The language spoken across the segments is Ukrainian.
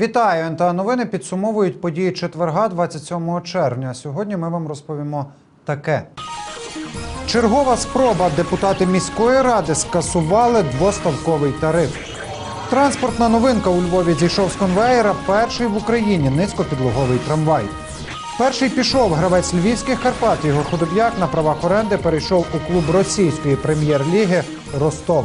Вітаю! НТА новини підсумовують події четверга 27 червня. Сьогодні ми вам розповімо таке. Чергова спроба депутати міської ради скасували двоставковий тариф. Транспортна новинка у Львові зійшов з конвеєра перший в Україні низькопідлоговий трамвай. Перший пішов гравець львівських Карпат. Його худоб'як на правах оренди перейшов у клуб російської прем'єр-ліги Ростов.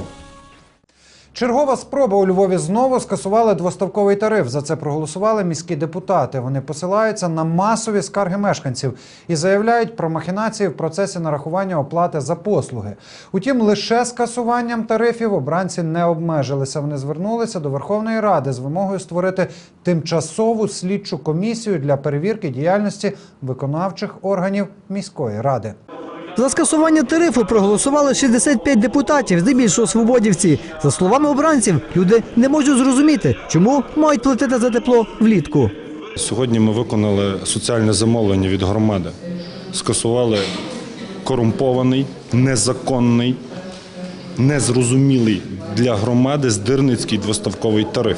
Чергова спроба у Львові знову скасували двоставковий тариф. За це проголосували міські депутати. Вони посилаються на масові скарги мешканців і заявляють про махінації в процесі нарахування оплати за послуги. Утім, лише скасуванням тарифів обранці не обмежилися. Вони звернулися до Верховної Ради з вимогою створити тимчасову слідчу комісію для перевірки діяльності виконавчих органів міської ради. За скасування тарифу проголосували 65 депутатів, здебільшого свободівці. За словами обранців, люди не можуть зрозуміти, чому мають платити за тепло влітку. Сьогодні ми виконали соціальне замовлення від громади. Скасували корумпований, незаконний, незрозумілий для громади здирницький двоставковий тариф.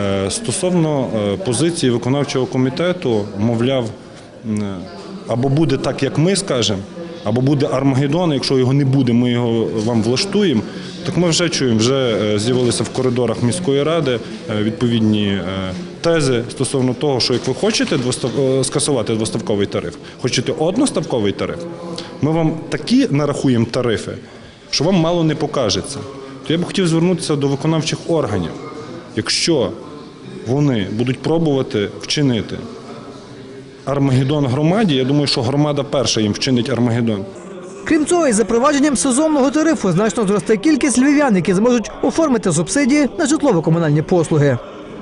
Е, Стосовно е, позиції виконавчого комітету, мовляв, або буде так, як ми скажемо, або буде Армагеддон, якщо його не буде, ми його вам влаштуємо. Так ми вже чуємо, вже е, з'явилися в коридорах міської ради е, відповідні е, тези стосовно того, що як ви хочете скасувати двоставковий тариф, хочете одноставковий тариф, ми вам такі нарахуємо тарифи, що вам мало не покажеться. То я б хотів звернутися до виконавчих органів. Якщо вони будуть пробувати вчинити Армагеддон громаді, я думаю, що громада перша їм вчинить Армагеддон. Крім цього, із запровадженням сезонного тарифу значно зросте кількість львів'ян, які зможуть оформити субсидії на житлово-комунальні послуги.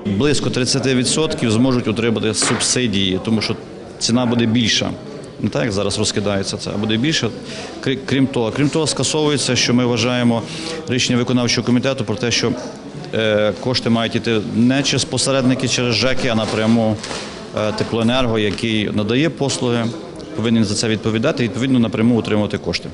близько 30% зможуть отримати субсидії, тому що ціна буде більша. Не так, як зараз розкидається це, а буде більше. Крім того, крім того, скасовується, що ми вважаємо рішення виконавчого комітету про те, що е, кошти мають йти не через посередники, через ЖЕКи, а напряму теплоенерго, який надає послуги, повинен за це відповідати і відповідно напряму отримувати кошти.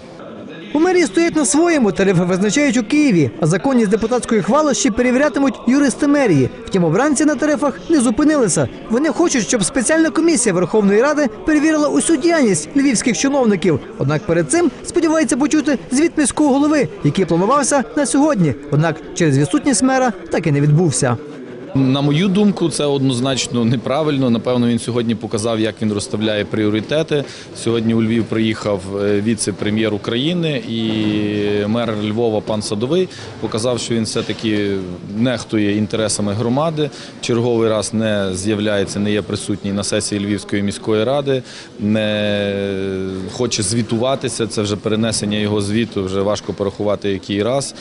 У мерії стоять на своєму, тарифи визначають у Києві, а законність депутатської хвали перевірятимуть юристи мерії. Втім, обранці на тарифах не зупинилися. Вони хочуть, щоб спеціальна комісія Верховної Ради перевірила усю діяльність львівських чиновників. Однак перед цим сподівається почути звіт міського голови, який планувався на сьогодні. Однак через відсутність мера так і не відбувся. На мою думку, це однозначно неправильно. Напевно, він сьогодні показав, як він розставляє пріоритети. Сьогодні у Львів приїхав е, віце-прем'єр України і мер Львова пан Садовий показав, що він все-таки нехтує інтересами громади. Черговий раз не з'являється, не є присутній на сесії Львівської міської ради, не хоче звітуватися. Це вже перенесення його звіту. Вже важко порахувати який раз.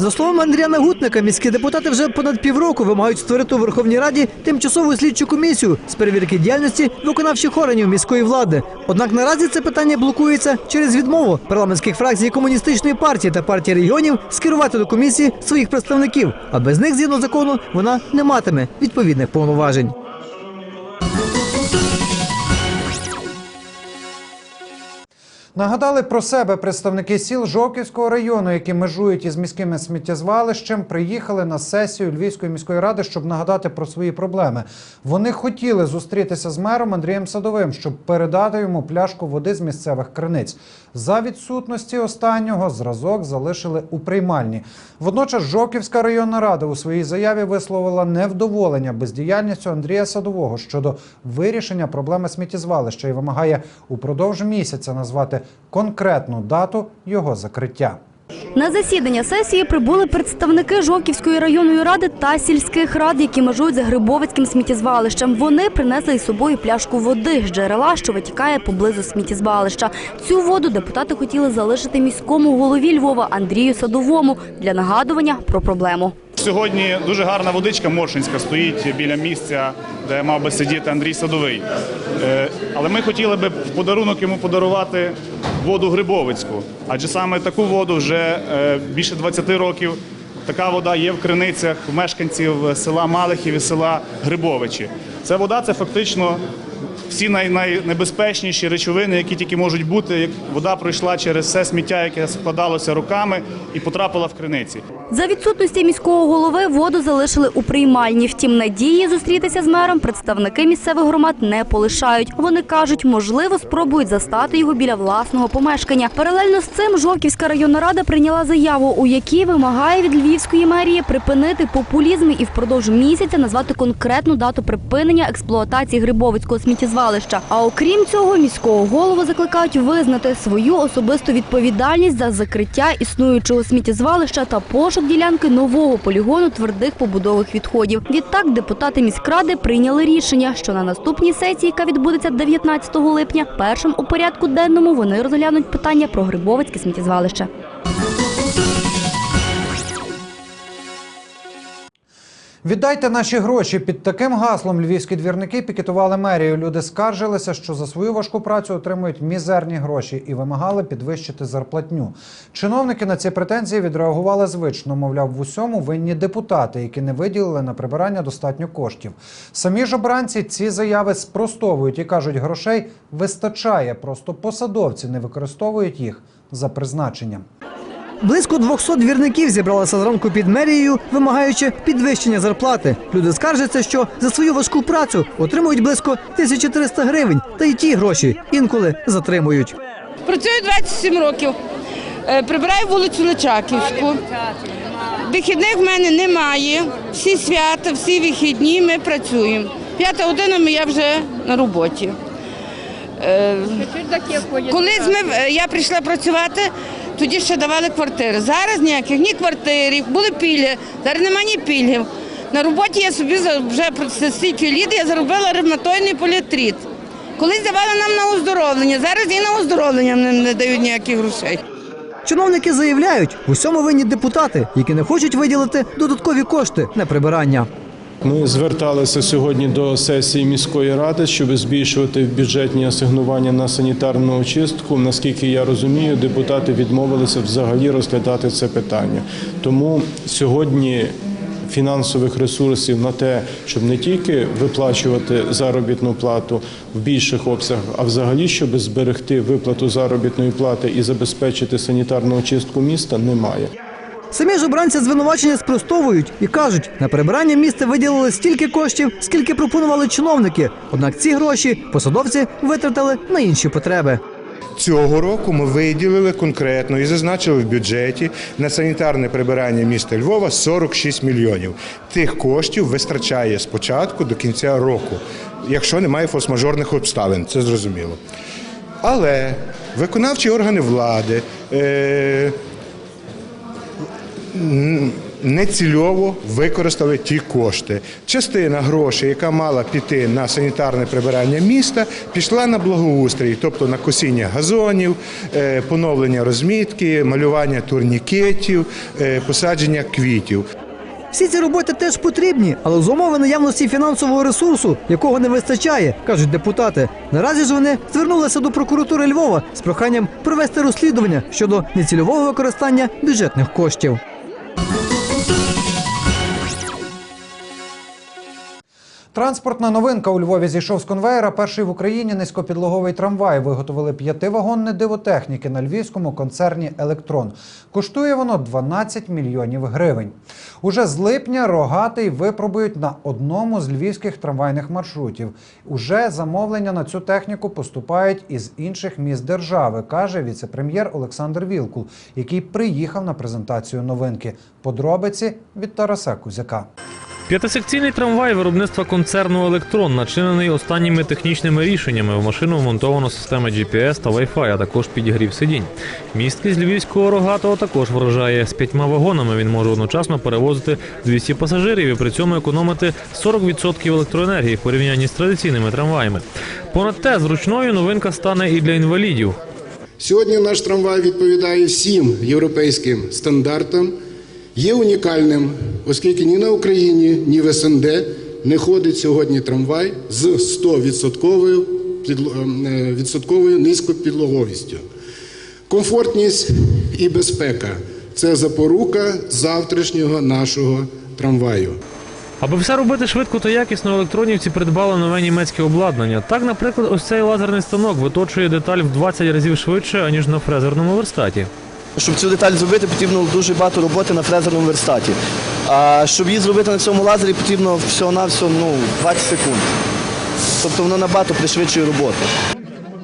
За словами Андрія Нагутника, міські депутати вже понад півроку вимагають створити у Верховній Раді тимчасову слідчу комісію з перевірки діяльності виконавчих органів міської влади. Однак наразі це питання блокується через відмову парламентських фракцій комуністичної партії та партії регіонів скерувати до комісії своїх представників. А без них, згідно закону, вона не матиме відповідних повноважень. Нагадали про себе представники сіл Жовківського району, які межують із міськими сміттєзвалищем, приїхали на сесію Львівської міської ради, щоб нагадати про свої проблеми. Вони хотіли зустрітися з мером Андрієм Садовим, щоб передати йому пляшку води з місцевих криниць. За відсутності останнього зразок залишили у приймальні. Водночас Жовківська районна рада у своїй заяві висловила невдоволення бездіяльністю Андрія Садового щодо вирішення проблеми сміттєзвалища і вимагає упродовж місяця назвати конкретну дату його закриття. На засідання сесії прибули представники Жовківської районної ради та сільських рад, які межують за Грибовицьким сміттєзвалищем. Вони принесли із собою пляшку води з джерела, що витікає поблизу сміттєзвалища. Цю воду депутати хотіли залишити міському голові Львова Андрію Садовому для нагадування про проблему. Сьогодні дуже гарна водичка Моршинська стоїть біля місця, де мав би сидіти Андрій Садовий. Е, Але ми хотіли би в подарунок йому подарувати воду Грибовицьку, адже саме таку воду вже е, більше 20 років. Така вода є в криницях мешканців села Малихів і села Грибовичі. Ця вода це фактично всі най- найнебезпечніші речовини, які тільки можуть бути. Як Вода пройшла через все сміття, яке складалося руками, і потрапила в криниці. За відсутності міського голови воду залишили у приймальні. Втім, надії зустрітися з мером представники місцевих громад не полишають. Вони кажуть, можливо, спробують застати його біля власного помешкання. Паралельно з цим Жовківська районна рада прийняла заяву, у якій вимагає від львівської мерії припинити популізм і впродовж місяця назвати конкретну дату припинення експлуатації Грибовицького сміттєзвалища. А окрім цього, міського голову закликають визнати свою особисту відповідальність за закриття існуючого сміттєзвалища та пошук ділянки нового полігону твердих побудових відходів. Відтак депутати міськради прийняли рішення, що на наступній сесії, яка відбудеться 19 липня, першим у порядку денному вони розглянуть питання про Грибовицьке сміттєзвалище. Віддайте наші гроші. Під таким гаслом львівські двірники пікетували мерію. Люди скаржилися, що за свою важку працю отримують мізерні гроші і вимагали підвищити зарплатню. Чиновники на ці претензії відреагували звично. Мовляв, в усьому винні депутати, які не виділили на прибирання достатньо коштів. Самі ж обранці ці заяви спростовують і кажуть, грошей вистачає. Просто посадовці не використовують їх за призначенням. Близько 200 двірників зібралися зранку під мерією, вимагаючи підвищення зарплати. Люди скаржаться, що за свою важку працю отримують близько 1300 гривень, та й ті гроші інколи затримують. Працюю 27 років. Е, Прибираю вулицю Личаківську. Вихідних в мене немає. Всі свята, всі вихідні ми працюємо. П'ята година я вже на роботі. Е, Колись ми, е, я прийшла працювати, тоді ще давали квартири. Зараз ніяких ні квартир, були пільги, зараз немає ні пільгів. На роботі я собі вже стільки літ я заробила ревматойний політрит. Колись давали нам на оздоровлення, зараз і на оздоровлення не дають ніяких грошей. Чиновники заявляють, в усьому винні депутати, які не хочуть виділити додаткові кошти на прибирання. Ми зверталися сьогодні до сесії міської ради, щоб збільшувати бюджетні асигнування на санітарну очистку. Наскільки я розумію, депутати відмовилися взагалі розглядати це питання. Тому сьогодні фінансових ресурсів на те, щоб не тільки виплачувати заробітну плату в більших обсягах, а взагалі, щоб зберегти виплату заробітної плати і забезпечити санітарну очистку міста, немає. Самі ж обранці звинувачення спростовують і кажуть, на прибирання міста виділили стільки коштів, скільки пропонували чиновники. Однак ці гроші посадовці витратили на інші потреби. Цього року ми виділили конкретно і зазначили в бюджеті на санітарне прибирання міста Львова 46 мільйонів. Тих коштів вистачає з початку до кінця року, якщо немає форс-мажорних обставин, це зрозуміло. Але виконавчі органи влади. Е- нецільово використали ті кошти. Частина грошей, яка мала піти на санітарне прибирання міста, пішла на благоустрій, тобто на косіння газонів, е, поновлення розмітки, малювання турнікетів, е, посадження квітів. Всі ці роботи теж потрібні, але з умови наявності фінансового ресурсу, якого не вистачає, кажуть депутати. Наразі ж вони звернулися до прокуратури Львова з проханням провести розслідування щодо нецільового використання бюджетних коштів. Thank you. Транспортна новинка у Львові зійшов з конвейера. Перший в Україні низькопідлоговий трамвай. Виготовили п'ятивагонне диво техніки на львівському концерні Електрон. Коштує воно 12 мільйонів гривень. Уже з липня рогатий випробують на одному з львівських трамвайних маршрутів. Уже замовлення на цю техніку поступають із інших міст держави, каже віце-прем'єр Олександр Вілкул, який приїхав на презентацію новинки. Подробиці від Тараса Кузяка. П'ятисекційний трамвай виробництва концерну Електрон начинений останніми технічними рішеннями. В машину вмонтовано системи GPS та Wi-Fi, а також підігрів сидінь. Місткість львівського рогатого також вражає. З п'ятьма вагонами він може одночасно перевозити 200 пасажирів і при цьому економити 40% електроенергії в порівнянні з традиційними трамваями. Понад те, зручною новинка стане і для інвалідів. Сьогодні наш трамвай відповідає всім європейським стандартам, є унікальним, оскільки ні на Україні, ні в СНД не ходить сьогодні трамвай з 100% е, відсотковою низькопідлоговістю. Комфортність і безпека це запорука завтрашнього нашого трамваю. Аби все робити швидко та якісно, електронівці придбали нове німецьке обладнання. Так, наприклад, ось цей лазерний станок виточує деталь в 20 разів швидше, аніж на фрезерному верстаті. Щоб цю деталь зробити, потрібно дуже багато роботи на фрезерному верстаті. А щоб її зробити на цьому лазері, потрібно всього-навсього ну, 20 секунд. Тобто воно набагато пришвидшує роботу.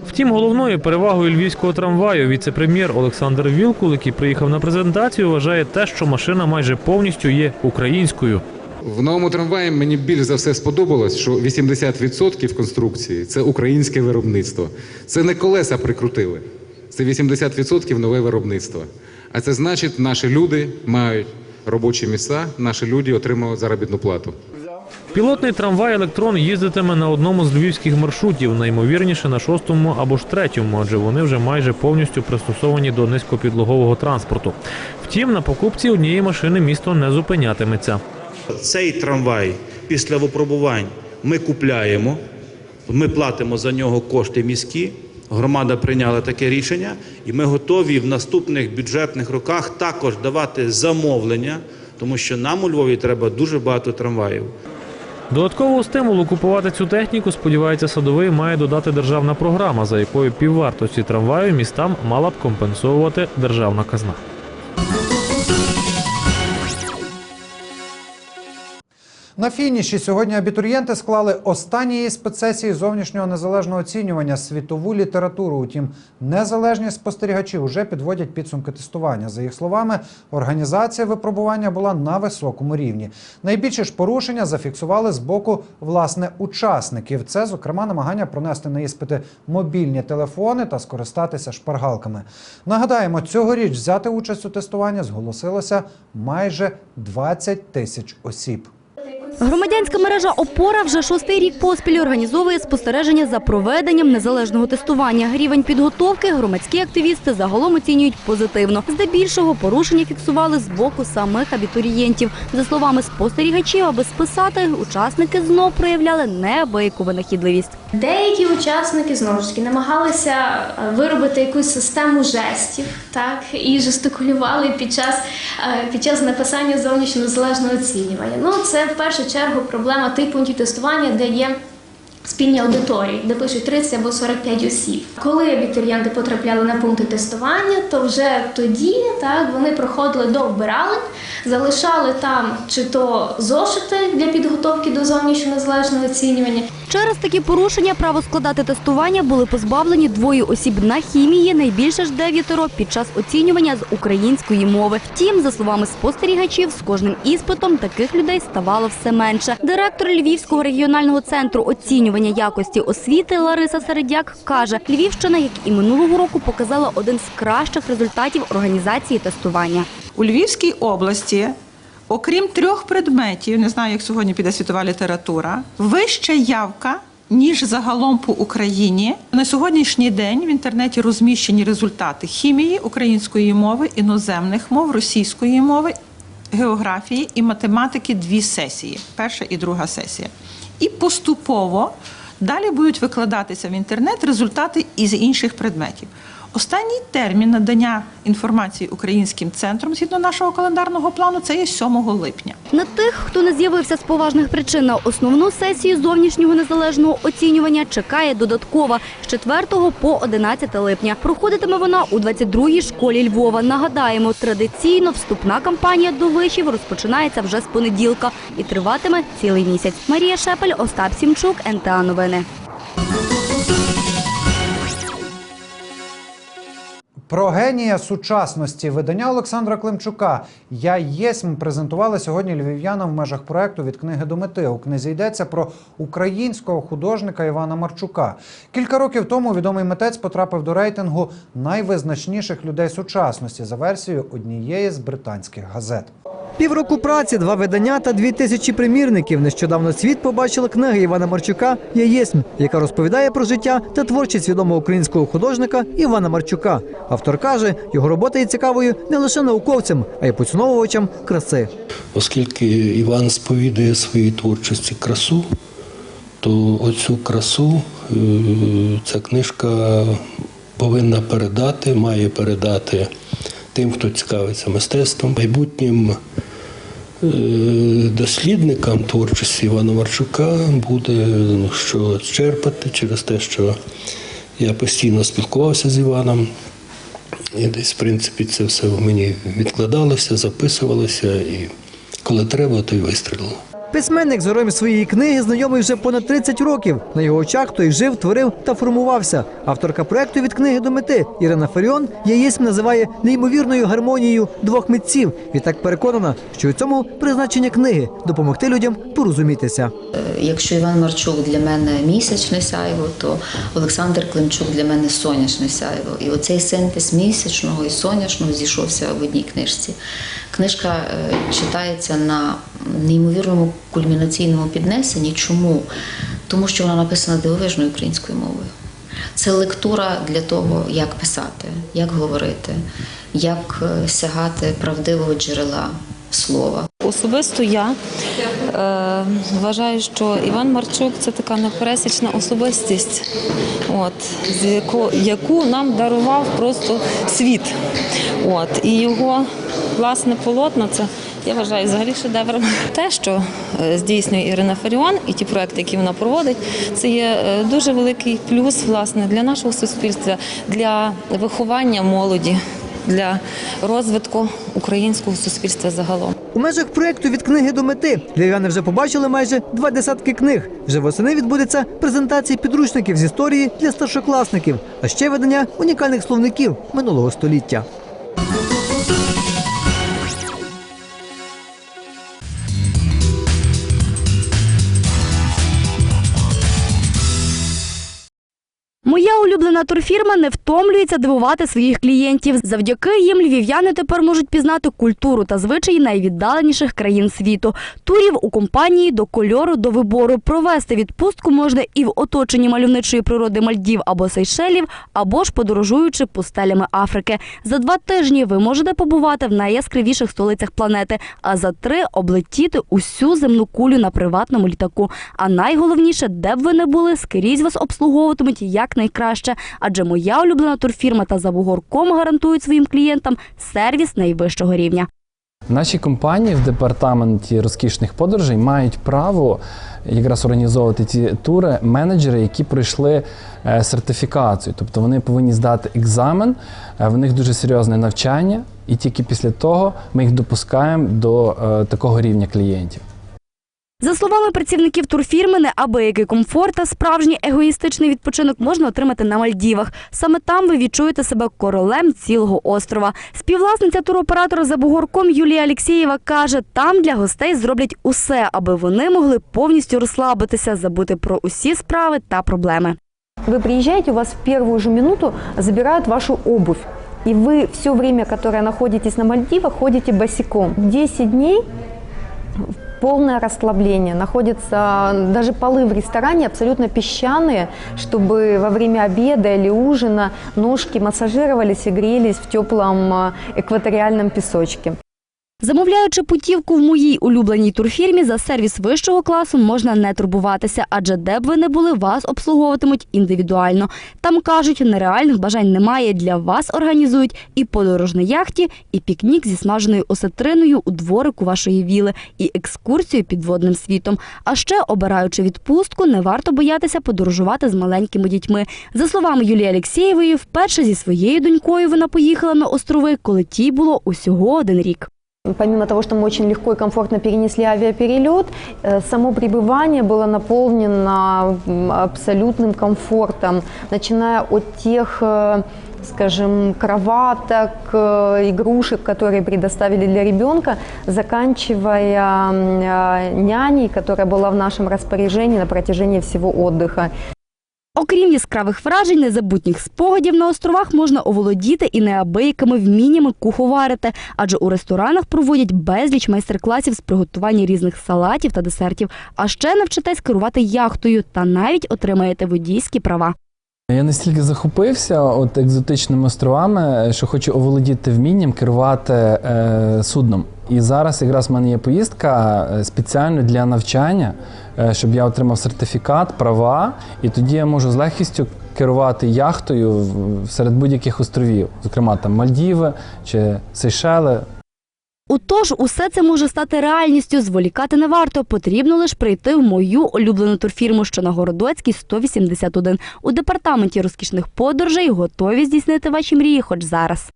Втім, головною перевагою львівського трамваю віце-прем'єр Олександр Вілкул, який приїхав на презентацію, вважає те, що машина майже повністю є українською. В новому трамваї мені більш за все сподобалось, що 80% конструкції це українське виробництво. Це не колеса прикрутили, це 80% нове виробництво. А це значить, наші люди мають робочі місця, наші люди отримують заробітну плату. Пілотний трамвай електрон їздитиме на одному з львівських маршрутів, наймовірніше на шостому або ж третьому, адже вони вже майже повністю пристосовані до низькопідлогового транспорту. Втім, на покупці однієї машини місто не зупинятиметься. Цей трамвай після випробувань ми купляємо, ми платимо за нього кошти міські. Громада прийняла таке рішення, і ми готові в наступних бюджетних роках також давати замовлення, тому що нам у Львові треба дуже багато трамваїв. Додаткового стимулу купувати цю техніку, сподівається, садовий має додати державна програма, за якою піввартості трамваю містам мала б компенсовувати державна казна. На фініші сьогодні абітурієнти склали останні спецсесії зовнішнього незалежного оцінювання світову літературу. Утім, незалежні спостерігачі вже підводять підсумки тестування. За їх словами, організація випробування була на високому рівні. Найбільше ж порушення зафіксували з боку власне учасників. Це, зокрема, намагання пронести на іспити мобільні телефони та скористатися шпаргалками. Нагадаємо, цьогоріч взяти участь у тестуванні зголосилося майже 20 тисяч осіб. Громадянська мережа Опора вже шостий рік поспіль організовує спостереження за проведенням незалежного тестування. Рівень підготовки громадські активісти загалом оцінюють позитивно. Здебільшого порушення фіксували з боку самих абітурієнтів. За словами спостерігачів, аби списати, учасники знов проявляли неабияку винахідливість. Деякі учасники знову ж таки намагалися е, виробити якусь систему жестів, так і жестикулювали під час, е, під час написання зовнішнього незалежного оцінювання. Ну це в першу чергу проблема тих пунктів тестування, де є. Спільні аудиторії, де пишуть 30 або 45 осіб. Коли абітурієнти потрапляли на пункти тестування, то вже тоді так вони проходили до вбиралень, залишали там чи то зошити для підготовки до зовнішнього незалежного оцінювання, Через такі порушення право складати тестування були позбавлені двоє осіб на хімії, найбільше ж дев'ятеро під час оцінювання з української мови. Втім, за словами спостерігачів, з кожним іспитом таких людей ставало все менше. Директор Львівського регіонального центру оцінювання якості освіти Лариса Середяк каже, Львівщина, як і минулого року, показала один з кращих результатів організації тестування. У Львівській області, окрім трьох предметів, не знаю, як сьогодні піде світова література, вища явка. Ніж загалом по Україні на сьогоднішній день в інтернеті розміщені результати хімії, української мови, іноземних мов, російської мови, географії і математики дві сесії перша і друга сесія. І поступово далі будуть викладатися в інтернет результати із інших предметів. Останній термін надання інформації українським центром згідно нашого календарного плану це є 7 липня. На тих, хто не з'явився з поважних причин на основну сесію зовнішнього незалежного оцінювання, чекає додаткова з 4 по 11 липня. Проходитиме вона у 22-й школі Львова. Нагадаємо, традиційно вступна кампанія до вишів розпочинається вже з понеділка і триватиме цілий місяць. Марія Шепель, Остап Сімчук, НТА Новини. Про генія сучасності видання Олександра Климчука Я єсмь презентували сьогодні львів'янам в межах проекту від книги до мети. У книзі йдеться про українського художника Івана Марчука. Кілька років тому відомий митець потрапив до рейтингу найвизначніших людей сучасності за версією однієї з британських газет. Півроку праці, два видання та дві тисячі примірників. Нещодавно світ побачила книга Івана Марчука «Я єсмь», яка розповідає про життя та творчість відомого українського художника Івана Марчука. Автор каже, його робота є цікавою не лише науковцям, а й поціновувачам краси. Оскільки Іван сповідує своїй творчості красу, то оцю красу е, ця книжка повинна передати, має передати тим, хто цікавиться мистецтвом, майбутнім е, дослідникам творчості Івана Марчука буде ну, що черпати через те, що я постійно спілкувався з Іваном. І десь, в принципі, це все в мені відкладалося, записувалося, і коли треба, то й вистрілило. Письменник з героєм своєї книги знайомий вже понад 30 років. На його очах той жив, творив та формувався. Авторка проекту від книги до мети Ірина Фаріон єсмь називає неймовірною гармонією двох митців. Відтак переконана, що у цьому призначення книги допомогти людям порозумітися. Якщо Іван Марчук для мене місячне сяйво, то Олександр Климчук для мене сонячне сяйво. І оцей синтез місячного і сонячного зійшовся в одній книжці. Книжка е, читається на неймовірному кульмінаційному піднесенні. Чому? Тому що вона написана дивовижною українською мовою. Це лектура для того, як писати, як говорити, як е, сягати правдивого джерела слова. Особисто я е, вважаю, що Іван Марчук це така непересічна особистість, от, з яко, яку нам дарував просто світ. От, і його власне полотно це. Я вважаю взагалі шедевром. Те, що е, здійснює Ірина Фаріон, і ті проекти, які вона проводить, це є е, дуже великий плюс власне для нашого суспільства, для виховання молоді, для розвитку українського суспільства загалом. У межах проєкту від книги до мети львів'яни вже побачили майже два десятки книг. Вже восени відбудеться презентація підручників з історії для старшокласників, а ще видання унікальних словників минулого століття. Улюблена турфірма не втомлюється дивувати своїх клієнтів. Завдяки їм львів'яни тепер можуть пізнати культуру та звичаї найвіддаленіших країн світу. Турів у компанії до кольору до вибору. Провести відпустку можна і в оточенні мальовничої природи Мальдів або Сейшелів, або ж подорожуючи пустелями Африки. За два тижні ви можете побувати в найяскравіших столицях планети, а за три облетіти усю земну кулю на приватному літаку. А найголовніше, де б ви не були, скрізь вас обслуговуватимуть як найкраще. Адже моя улюблена турфірма та Завугорком гарантують своїм клієнтам сервіс найвищого рівня. В нашій компанії в департаменті розкішних подорожей мають право якраз організовувати ці тури менеджери, які пройшли е, сертифікацію. Тобто вони повинні здати екзамен, е, в них дуже серйозне навчання, і тільки після того ми їх допускаємо до е, такого рівня клієнтів. За словами працівників турфірми, неабиякий комфорт та справжній егоїстичний відпочинок можна отримати на Мальдівах. Саме там ви відчуєте себе королем цілого острова. Співвласниця туроператора за Бугорком Юлія Алєксєєва каже, там для гостей зроблять усе, аби вони могли повністю розслабитися, забути про усі справи та проблеми. Вы приезжаете, у вас в первую же минуту забирают вашу обувь. И вы все время, которое находитесь на Мальдивах, ходите босиком. 10 дней полное расслабление. Находятся даже полы в ресторане абсолютно песчаные, чтобы во время обеда или ужина ножки массажировались и грелись в теплом э, экваториальном песочке. Замовляючи путівку в моїй улюбленій турфірмі, за сервіс вищого класу можна не турбуватися, адже де б ви не були, вас обслуговуватимуть індивідуально. Там кажуть, нереальних бажань немає. Для вас організують і подорож на яхті, і пікнік зі смаженою осетриною у дворику вашої віли, і екскурсію підводним світом. А ще, обираючи відпустку, не варто боятися подорожувати з маленькими дітьми. За словами Юлії Алєксєєвої, вперше зі своєю донькою вона поїхала на острови, коли тій було усього один рік. Помимо того, что мы очень легко и комфортно перенесли авиаперелет, э, само пребывание было наполнено м, абсолютным комфортом, начиная от тех, э, скажем, кроваток, э, игрушек, которые предоставили для ребенка, заканчивая м, э, няней, которая была в нашем распоряжении на протяжении всего отдыха. Окрім яскравих вражень, незабутніх спогадів на островах можна оволодіти і неабиякими вміннями куховарити, адже у ресторанах проводять безліч майстер-класів з приготування різних салатів та десертів. А ще навчитесь керувати яхтою та навіть отримаєте водійські права. Я настільки захопився от екзотичними островами, що хочу оволодіти вмінням керувати е, судном. І зараз якраз в мене є поїздка е, спеціально для навчання, е, щоб я отримав сертифікат, права, і тоді я можу з легкістю керувати яхтою серед будь-яких островів, зокрема там Мальдіви чи Сейшели. Отож, усе це може стати реальністю. Зволікати не варто. Потрібно лише прийти в мою улюблену турфірму, що на Городоцькій 181. У департаменті розкішних подорожей готові здійснити ваші мрії, хоч зараз.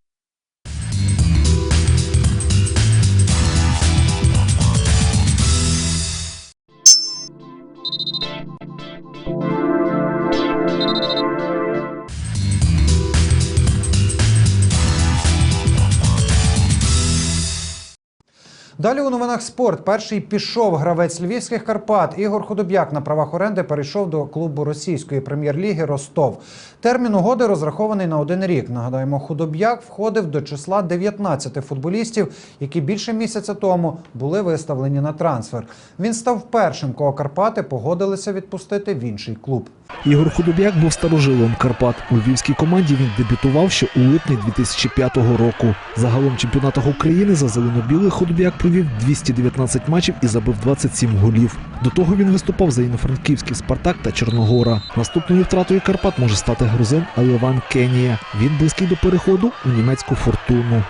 Далі у новинах спорт. Перший пішов гравець львівських Карпат. Ігор Худобяк на правах оренди перейшов до клубу російської прем'єр-ліги Ростов. Термін угоди розрахований на один рік. Нагадаємо, Худобяк входив до числа 19 футболістів, які більше місяця тому були виставлені на трансфер. Він став першим, кого Карпати погодилися відпустити в інший клуб. Ігор Худобяк був старожилом Карпат. У львівській команді він дебютував ще у липні 2005 року. Загалом чемпіонату України за зелено-білий Худобяк провів 219 матчів і забив 27 голів. До того він виступав за Іно-Франківський Спартак та Чорногора. Наступною втратою Карпат може стати грузин Алеван Кенія. Він близький до переходу у німецьку фортуну.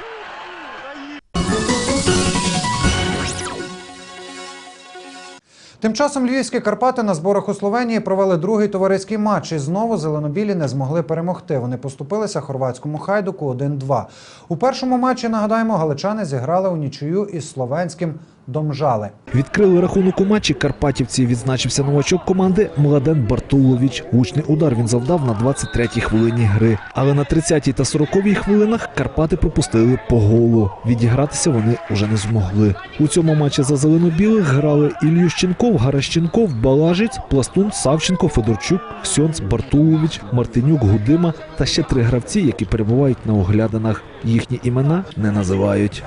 Тим часом львівські Карпати на зборах у Словенії провели другий товариський матч і знову зеленобілі не змогли перемогти. Вони поступилися хорватському хайдуку 1-2. У першому матчі нагадаємо, галичани зіграли у нічию із словенським Домжали. Відкрили рахунок у матчі. Карпатівці відзначився новачок команди Младен Бартулович. Гучний удар він завдав на 23-й хвилині гри. Але на 30-й та 40-й хвилинах Карпати пропустили по голу. Відігратися вони вже не змогли. У цьому матчі за зелено-білих грали Ільющенков, Гаращенков, Балажець, Пластун, Савченко, Федорчук, Ксьонц, Бартулович, Мартинюк, Гудима та ще три гравці, які перебувають на оглядинах. Їхні імена не називають.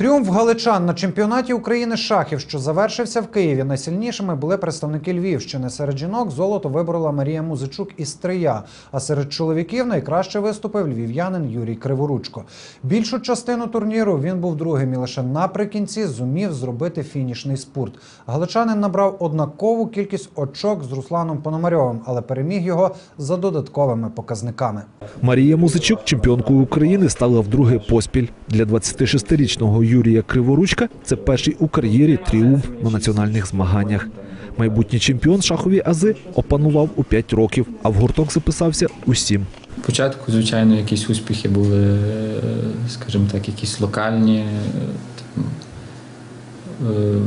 Тріумф галичан на чемпіонаті України шахів, що завершився в Києві. Найсильнішими були представники Львівщини. Серед жінок золото виборола Марія Музичук із Стрия. А серед чоловіків найкраще виступив львів'янин Юрій Криворучко. Більшу частину турніру він був другим і лише наприкінці зумів зробити фінішний спурт. Галичанин набрав однакову кількість очок з Русланом Пономарьовим, але переміг його за додатковими показниками. Марія Музичук чемпіонкою України стала вдруге поспіль. Для 26-річного Юрія Криворучка це перший у кар'єрі тріумф на національних змаганнях. Майбутній чемпіон шахові ази опанував у 5 років, а в гурток записався у 7. Спочатку, звичайно, якісь успіхи були, скажімо так, якісь локальні. там, е,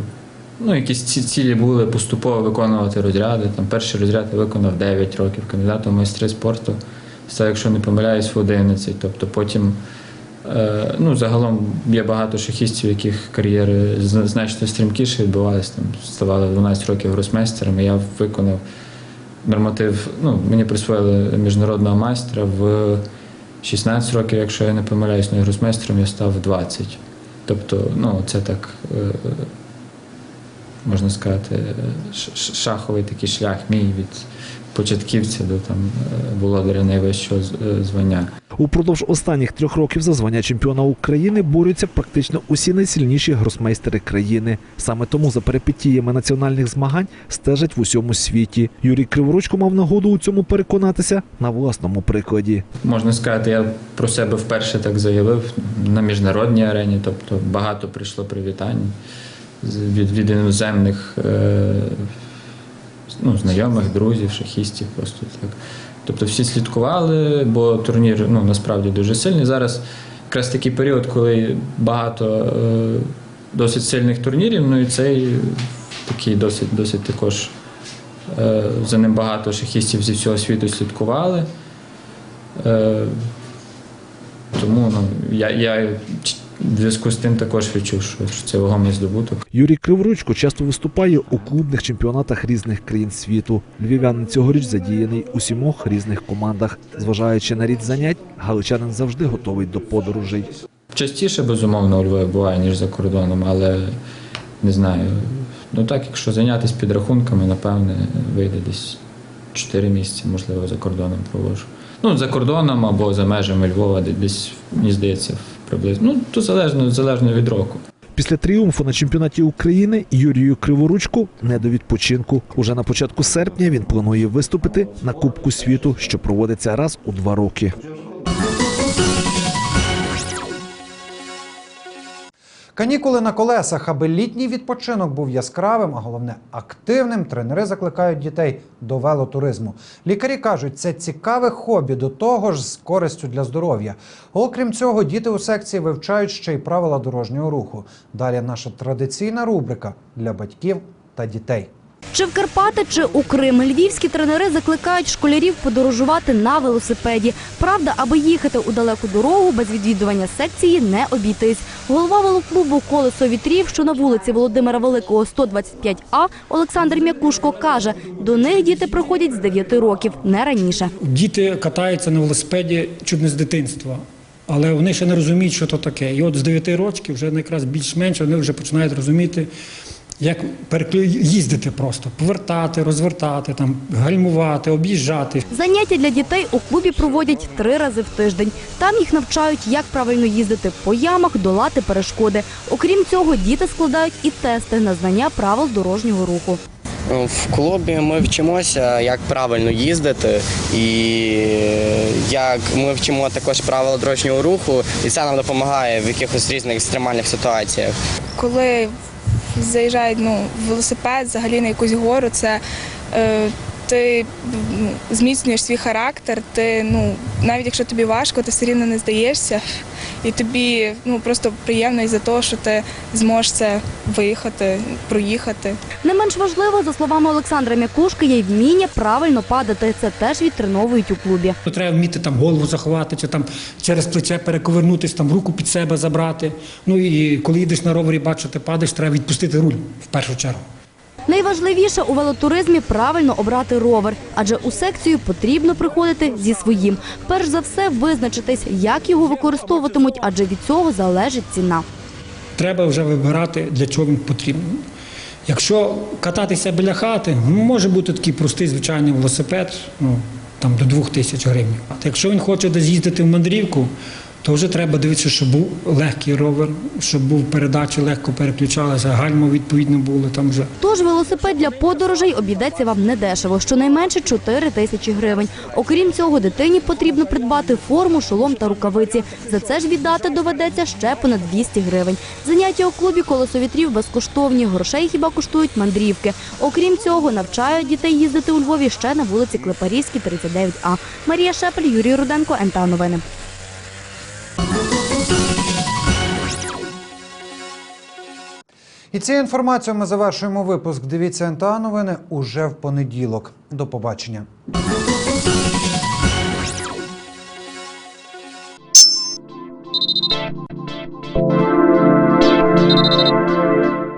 Ну, якісь ці цілі були поступово виконувати розряди. Там перший розряд я виконав 9 років, кандидатом майстри спорту. Став, якщо не помиляюсь, в 11. Тобто потім, ну, загалом є багато шахістів, яких кар'єри значно стрімкіше відбувалися. Ставали 12 років гросмейстерами. Я виконав норматив. Ну, мені присвоїли міжнародного майстра в 16 років, якщо я не помиляюсь, ну, гросмейстером я став 20. Тобто, ну, це так. е, Можна сказати, шаховий такий шлях мій від початківця до там е, володаря найвищого е, звання. Упродовж останніх трьох років за звання чемпіона України борються практично усі найсильніші гросмейстери країни. Саме тому за перипетіями національних змагань стежать в усьому світі. Юрій Криворучко мав нагоду у цьому переконатися на власному прикладі. Можна сказати, я про себе вперше так заявив на міжнародній арені, тобто багато прийшло привітань від, від іноземних е, ну, знайомих, друзів, шахістів, просто так. Тобто всі слідкували, бо турнір ну, насправді дуже сильний. Зараз якраз такий період, коли багато е, досить сильних турнірів, ну і цей такий досить, досить також. Е, За ним багато шахістів зі всього світу слідкували. Е, Тому ну, я, я в зв'язку з тим також відчув, що це вагомий здобуток. Юрій Криворучко часто виступає у клубних чемпіонатах різних країн світу. Львів'янин цьогоріч задіяний у сімох різних командах. Зважаючи на рід занять, галичанин завжди готовий до подорожей. Частіше, безумовно, у Львові буває, ніж за кордоном, але не знаю. Ну так, якщо зайнятися підрахунками, напевне, вийде десь 4 місяці, можливо, за кордоном провожу. Ну, за кордоном або за межами Львова, де- десь, мені здається, приблизно. Ну, то залежно, залежно від року. Після тріумфу на чемпіонаті України Юрію Криворучку не до відпочинку. Уже на початку серпня він планує виступити на Кубку світу, що проводиться раз у два роки. Канікули на колесах, аби літній відпочинок був яскравим, а головне активним. Тренери закликають дітей до велотуризму. Лікарі кажуть, це цікаве хобі, до того ж з користю для здоров'я. Окрім цього, діти у секції вивчають ще й правила дорожнього руху. Далі наша традиційна рубрика для батьків та дітей. Чи в Карпати, чи у Крим львівські тренери закликають школярів подорожувати на велосипеді. Правда, аби їхати у далеку дорогу без відвідування секції не обійтись. Голова велоклубу Колесо вітрів, що на вулиці Володимира Великого, 125А, Олександр Мякушко каже, до них діти приходять з 9 років, не раніше. Діти катаються на велосипеді чуть не з дитинства, але вони ще не розуміють, що то таке. І от з 9 років вже якраз більш-менш вони вже починають розуміти, як їздити просто, повертати, розвертати, там, гальмувати, об'їжджати. Заняття для дітей у клубі проводять три рази в тиждень. Там їх навчають, як правильно їздити по ямах, долати перешкоди. Окрім цього, діти складають і тести на знання правил дорожнього руху. В клубі ми вчимося, як правильно їздити, і як ми вчимо також правила дорожнього руху, і це нам допомагає в якихось різних екстремальних ситуаціях. коли заїжджають ну, в велосипед, взагалі на якусь гору, це е, ти ну, зміцнюєш свій характер, ти, ну, навіть якщо тобі важко, ти все рівно не здаєшся. І тобі ну, просто приємно із-за того, що ти зможеш це виїхати, проїхати. Не менш важливо, за словами Олександра Мякушки, є й вміння правильно падати. Це теж відтреновують у клубі. То Треба вміти там голову заховати, чи там через плече перековернутися, там руку під себе забрати. Ну і коли їдеш на ровері, бачиш, ти падаєш, треба відпустити руль в першу чергу. Найважливіше у велотуризмі правильно обрати ровер, адже у секцію потрібно приходити зі своїм. Перш за все визначитись, як його використовуватимуть, адже від цього залежить ціна. Треба вже вибирати, для чого він потрібен. Якщо кататися біля хати, ну, може бути такий простий звичайний велосипед, ну, там до 2 тисяч гривень. А якщо він хоче десь їздити в мандрівку, то вже треба дивитися, щоб був легкий ровер, щоб був передачі, легко переключалися, гальма відповідно були там вже. Тож велосипед для подорожей обійдеться вам недешево, щонайменше 4 тисячі гривень. Окрім цього, дитині потрібно придбати форму, шолом та рукавиці. За це ж віддати доведеться ще понад 200 гривень. Заняття у клубі колесо вітрів безкоштовні. Грошей хіба коштують мандрівки. Окрім цього, навчають дітей їздити у Львові ще на вулиці Клепарівській, 39А. Марія Шепель, Юрій Руденко, НТА Новини. І цією інформацією ми завершуємо випуск. Дивіться НТА новини уже в понеділок. До побачення.